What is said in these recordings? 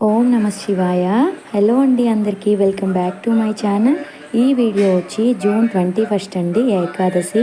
ఓం నమ శివాయ. హలో అండి అందరికీ. Welcome back to my channel ఈ వీడియో వచ్చి జూన్ ట్వంటీ ఫస్ట్ అండి ఏకాదశి.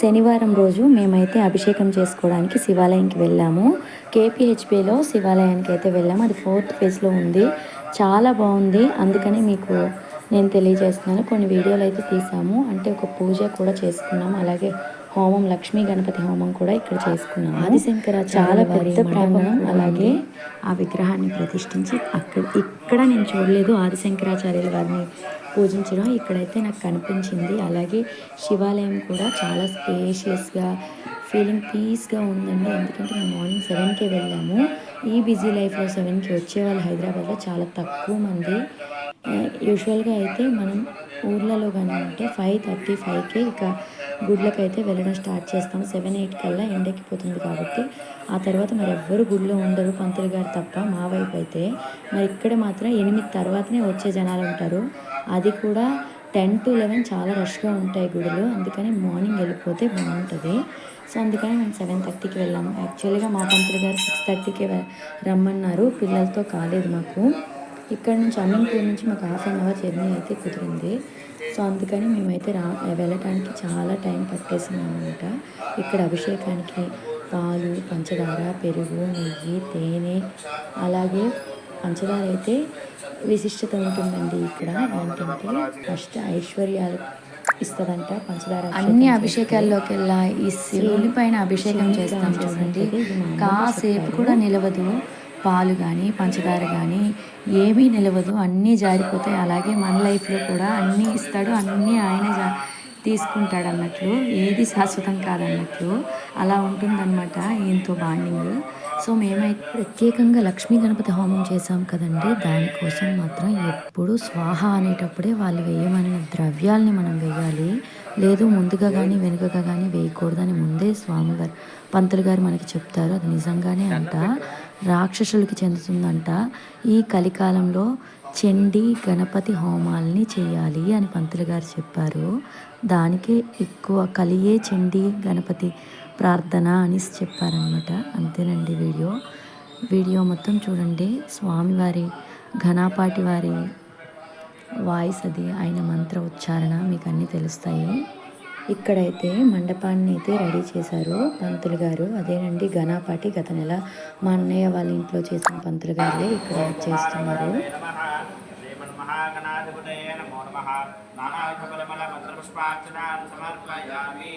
శనివారం రోజు మేమైతే అభిషేకం చేసుకోవడానికి శివాలయంకి వెళ్ళాము. కేపీహెచ్పిలో శివాలయానికి అయితే వెళ్ళాము. అది ఫోర్త్ ఫేజ్లో ఉంది. చాలా బాగుంది. అందుకని మీకు నేను తెలియజేస్తున్నాను. కొన్ని వీడియోలు అయితే తీసాము. అంటే ఒక పూజ కూడా చేసుకున్నాము. అలాగే హోమం లక్ష్మీ గణపతి హోమం కూడా ఇక్కడ చేసుకున్నాము. ఆదిశంకర చాలా పెద్ద ప్రాంగణం అలాగే ఆ విగ్రహాన్ని ప్రతిష్ఠించి అక్కడ ఇక్కడ నేను చూడలేదు ఆదిశంకరాచార్యుల వారిని పూజించడం. ఇక్కడైతే నాకు కనిపించింది. అలాగే శివాలయం కూడా చాలా స్పేషియస్గా ఫీలింగ్ పీస్గా ఉందండి. ఎందుకంటే మేము మార్నింగ్ సెవెన్కే వెళ్ళాము. ఈ బిజీ లైఫ్లో సెవెన్కి వచ్చే వాళ్ళు హైదరాబాద్లో చాలా తక్కువ మంది. యూజువల్గా అయితే మనం ఊర్లలో కానీ ఉంటే ఫైవ్ థర్టీ ఫైవ్కి ఇక గుడ్లకైతే వెళ్ళడం స్టార్ట్ చేస్తాం. సెవెన్ ఎయిట్ కల్లా ఎండెక్కిపోతుంది కాబట్టి ఆ తర్వాత మరి ఎవ్వరు గుడిలో ఉండరు. పంతులు గారు తప్ప మా వైపు అయితే మరి ఇక్కడ మాత్రం ఎనిమిది తర్వాతనే వచ్చే జనాలు ఉంటారు. అది కూడా టెన్ టు లెవెన్ చాలా రష్గా ఉంటాయి గుడులు. అందుకని మార్నింగ్ వెళ్ళిపోతే బాగుంటుంది. సో అందుకని మేము సెవెన్ థర్టీకి వెళ్ళాము. యాక్చువల్గా మా పంతులు గారు సిక్స్ థర్టీకి రమ్మన్నారు. పిల్లలతో కాలేదు మాకు. ఇక్కడ నుంచి అమీన్పూర్ నుంచి మాకు హాఫ్ అన్ అవర్ జర్నీ అయితే కుదిరింది. సో అందుకని మేమైతే రా వెళ్ళటానికి చాలా టైం పట్టేసింది అనమాట ఇక్కడ అభిషేకానికి పాలు పంచదార పెరుగు నెయ్యి తేనె అలాగే పంచదార అయితే విశిష్టత ఉంటుందండి ఇక్కడ. ఏంటంటే ఫస్ట్ ఐశ్వర్యాలు ఇస్తుందంట పంచదార అన్ని అభిషేకాల్లోకి వెళ్ళా ఈ శివుని పైన అభిషేకం చేస్తాం చూడండి. కాసేపు కూడా నిలవదు. పాలు కానీ పంచదార కానీ ఏమీ నిలవదు. అన్నీ జారిపోతాయి. అలాగే మన లైఫ్లో కూడా అన్నీ ఇస్తాడు. అన్నీ ఆయన జా తీసుకుంటాడు అన్నట్లు ఏది శాశ్వతం కాదన్నట్లు అలా ఉంటుందన్నమాట. ఈయనతో బాండింగ్ సో మేమైతే ప్రత్యేకంగా లక్ష్మీ గణపతి హోమం చేసాం కదండి. దానికోసం మాత్రం ఎప్పుడు స్వాహ అనేటప్పుడే వాళ్ళు వేయమని ద్రవ్యాల్ని మనం వేయాలి. లేదు ముందుగా కానీ వెనుకగా కానీ వేయకూడదని ముందే స్వామివారు పంతులు గారు మనకి చెప్తారు. అది నిజంగానే అంట. రాక్షసులకి చెందుతుందంట. ఈ కలికాలంలో చండీ గణపతి హోమాల్ని చేయాలి అని పంతులు గారు చెప్పారు. దానికే ఎక్కువ కలియే చెండి గణపతి ప్రార్థన అని చెప్పారనమాట అంతేనండి వీడియో. వీడియో మొత్తం చూడండి. స్వామివారి ఘనాపాటి వారి వాయిస్ అది ఆయన మంత్ర ఉచ్చారణ మీకు అన్నీ తెలుస్తాయి. ఇక్కడైతే మండపాన్ని అయితే రెడీ చేశారు పంతులు గారు. అదేనండి ఘనాపాటి గత నెల మా అన్నయ్య వాళ్ళ ఇంట్లో చేసిన పంతులు గారే ఇక్కడ చేస్తున్నారు. శ్రీమన్మహాగణాధిపతయే నమో సమర్పయామి.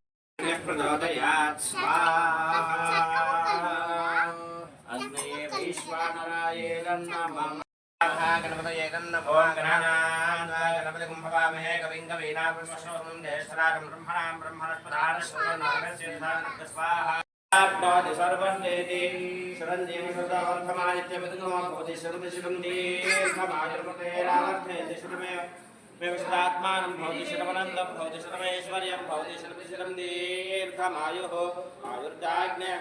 ప్రచోదయాత్. స్వాహా అగ్నయే వైశ్వానరాయేరన్నమః గణపతయే గన్నమో గణానాన్వా గణపతి కుంభవామహే కవిం కవీనాపుష్పశ్రవణం జ్యేష్ఠరాగం బ్రహ్మణాం బ్రహ్మణస్పదారశ్వరనామస్య స్వాహా ఆప్నోతి సర్వం దేతి శరణ్యేన సదావర్ధమానిత్యమిదుగమో భవతి శరణి శివం దీర్ఘమాయుర్మతేరావర్ధేతి శివమే వ్యవస్థాత్మానం భవతి శిరవనందం భవతి శిరమేశ్వర్యం భవతి శిరతి శిరం దీర్ఘమాయుః ఆయుర్దాగ్నే